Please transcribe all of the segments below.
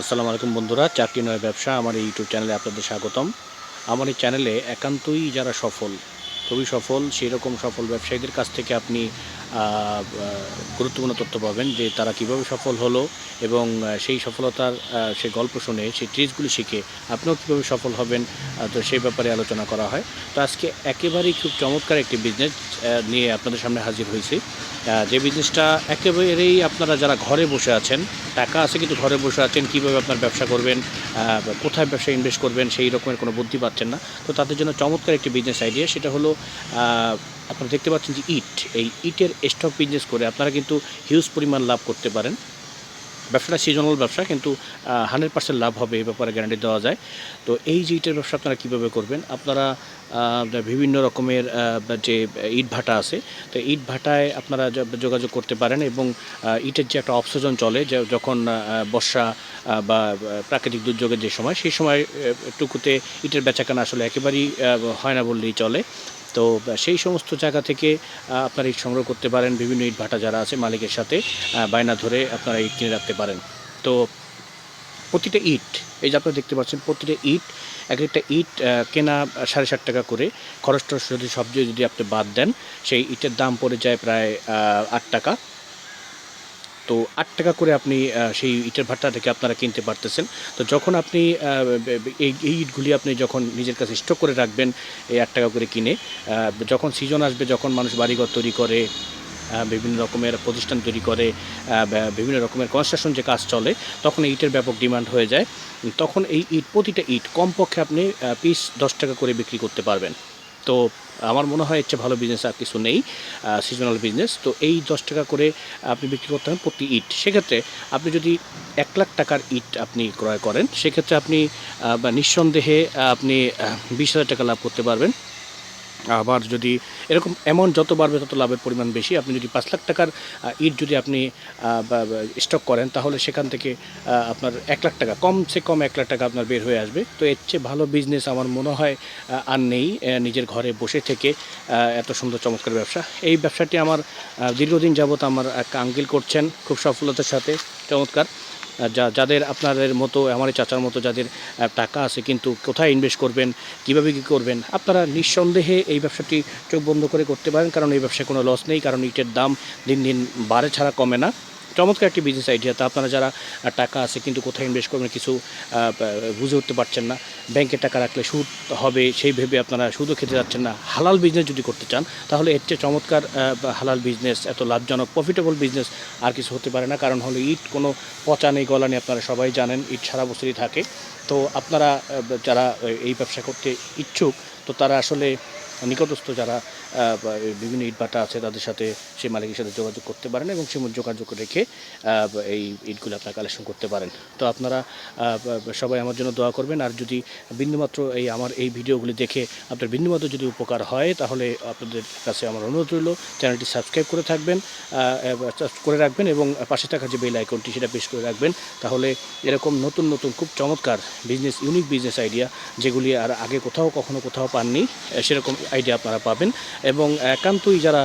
আসসালামু আলাইকুম বন্ধুরা, চাকরি নয় ব্যবসা, আমার এই ইউটিউব চ্যানেলে আপনাদের স্বাগতম। আমার এই চ্যানেলে একান্তই যারা সফল, খুবই সফল সেই রকম সফল ব্যবসায়ীদের কাছ থেকে আপনি গুরুত্বপূর্ণ তথ্য পাবেন যে তারা কীভাবে সফল হলো এবং সেই সফলতার সে গল্প শুনে, সেই ট্রিজগুলি শিখে আপনিও কীভাবে সফল হবেন তো সেই ব্যাপারে আলোচনা করা হয়। তো আজকে একেবারেই খুব চমৎকার একটি বিজনেস নিয়ে আপনাদের সামনে হাজির হয়েছি। যে বিজনেসটা একেবারেই আপনারা যারা ঘরে বসে আছেন, টাকা আছে কিন্তু ঘরে বসে আছেন, কীভাবে আপনার ব্যবসা করবেন কোথায় ব্যবসা ইনভেস্ট করবেন, সেই রকমের কোনো বুদ্ধি পাচ্ছেন না। তো তাদের জন্য চমৎকার একটি বিজনেস আইডিয়া সেটা হলো আপনারা দেখতে পাচ্ছেন যে ইট এই ইটের স্টক বিজনেস করে আপনারা কিন্তু হিউজ পরিমাণ লাভ করতে পারেন। ব্যবসাটা সিজনাল ব্যবসা, কিন্তু হান্ড্রেড পার্সেন্ট লাভ হবে এই ব্যাপারে গ্যারান্টি দেওয়া যায়। তো এই যে ইটের ব্যবসা আপনারা কীভাবে করবেন? আপনারা বিভিন্ন রকমের যে ইট ভাটা আছে, তো ইট ভাটায় আপনারা যোগাযোগ করতে পারেন এবং ইটের যে একটা অপসোজন চলে, যে যখন বর্ষা বা প্রাকৃতিক দুর্যোগের যে সময়, সেই সময় টুকুতে ইটের বেচাকেনা আসলে একেবারেই হয় না বললেই চলে। তো সেই সমস্ত জায়গা থেকে আপনারা ইট সংগ্রহ করতে পারেন, বিভিন্ন ইট ভাটা যারা আছে মালিকের সাথে বায়না ধরে আপনারা ইট কিনে রাখতে পারেন। তো, প্রতিটা ইট, এই যে আপনারা দেখতে পাচ্ছেন, প্রতিটা ইট, এক একটা ইট কেনা সাড়ে সাত টাকা করে। খরচ টরচ যদি সবজি যদি আপনি বাদ দেন, সেই ইটের দাম পড়ে যায় প্রায় আট টাকা। তো আট টাকা করে আপনি সেই ইটের ভাট্টা থেকে আপনারা কিনতে পারতেছেন। তো যখন আপনি এই এই ইটগুলি আপনি যখন নিজের কাছে স্টক করে রাখবেন, এই আট টাকা করে কিনে যখন সিজন আসবে, যখন মানুষ বাড়িঘর তৈরি করে বিভিন্ন রকমের প্রতিষ্ঠান তৈরি করে বিভিন্ন রকমের কনস্ট্রাকশন যে কাজ চলে, তখন ইটের ব্যাপক ডিমান্ড হয়ে যায়। তখন এই ইট, প্রতিটা ইট কমপক্ষে আপনি পিস দশ টাকা করে বিক্রি করতে পারবেন। তো আমার মনে হয় চেয়ে ভালো বিজনেস আর কিছু নেই সিজনাল বিজনেস তো এই দশ টাকা করে আপনি বিক্রি করতে হবে প্রতি ইট। সেক্ষেত্রে আপনি যদি এক লাখ টাকার ইট আপনি ক্রয় করেন, সেক্ষেত্রে আপনি নিঃসন্দেহে আপনি বিশ হাজার টাকা লাভ করতে পারবেন। আবার যদি এরকম অ্যামাউন্ট যত বাড়বে তত লাভের পরিমাণ বেশি। আপনি যদি পাঁচ লাখ টাকার ইট যদি আপনি স্টক করেন, তাহলে সেখান থেকে আপনার এক লাখ টাকা, কমসে কম এক লাখ টাকা আপনার বের হয়ে আসবে। তো এর চেয়ে ভালো বিজনেস আমার মনে হয় আর নেই নিজের ঘরে বসে থেকে এত সুন্দর চমৎকার ব্যবসা। এই ব্যবসাটি আমার দীর্ঘদিন যাবত আমার এক আঙ্কেল করছেন, খুব সফলতার সাথে, চমৎকার। যাদের আপনাদের মতো আমার চাচার মতো যাদের টাকা আছে, কিন্তু কোথায় ইনভেস্ট করবেন, কীভাবে কি করবেন, আপনারা নিঃসন্দেহে এই ব্যবসাটি চোখ বন্ধ করে করতে পারেন, কারণ এই ব্যবসায় কোনো লস নেই, কারণ ইটের দাম দিন দিন বাড়ে, ছাড়া কমে না। চমৎকার একটি বিজনেস আইডিয়া তা আপনারা যারা টাকা আছে কিন্তু কোথায় ইনভেস্ট করবেন কিছু বুঝে উঠতে পারছেন না। ব্যাংকে টাকা রাখলে সুদ হবে, সেই ভেবে আপনারা সুদও খেতে যাচ্ছেন না। হালাল বিজনেস যদি করতে চান, তাহলে এর চেয়ে চমৎকার হালাল বিজনেস এত লাভজনক প্রফিটেবল বিজনেস আর কিছু হতে পারে না। কারণ হলো ইট, কোনো পচা নেই, গলা নেই, আপনারা সবাই জানেন, ইট সারা বছরই থাকে। তো আপনারা যারা এই ব্যবসা করতে ইচ্ছুক, তো তারা আসলে নিকটস্থ যারা বিভিন্ন ইটভাটা আছে তাদের সাথে সেই মালিকের সাথে যোগাযোগ করতে পারেন এবং সে যোগাযোগ রেখে এই ইটগুলো আপনারা কালেকশন করতে পারেন। তো আপনারা সবাই আমার জন্য দোয়া করবেন। আর যদি বিন্দুমাত্র এই আমার এই ভিডিওগুলি দেখে আপনার বিন্দুমাত্র যদি উপকার হয়, তাহলে আপনাদের কাছে আমার অনুরোধ রইল, চ্যানেলটি সাবস্ক্রাইব করে থাকবেন করে রাখবেন এবং পাশে থাকা যে বেল আইকনটি সেটা প্রেস করে রাখবেন। তাহলে এরকম নতুন নতুন খুব চমৎকার বিজনেস ইউনিক বিজনেস আইডিয়া যেগুলি আর আগে কোথাও কখনো কোথাও পাননি সেরকম আইডিয়া আপনারা পাবেন এবং একান্তই যারা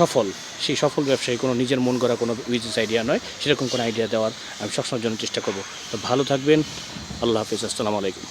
সফল, সেই সফল ব্যবসায়ী, কোনো নিজের মন করা কোনো বিজনেস আইডিয়া নয়, সেরকম কোনো আইডিয়া দেওয়ার আমি সবসময়ের জন্য চেষ্টা করব। তো ভালো থাকবেন, আল্লাহ হাফিজ, আসসালামু আলাইকুম।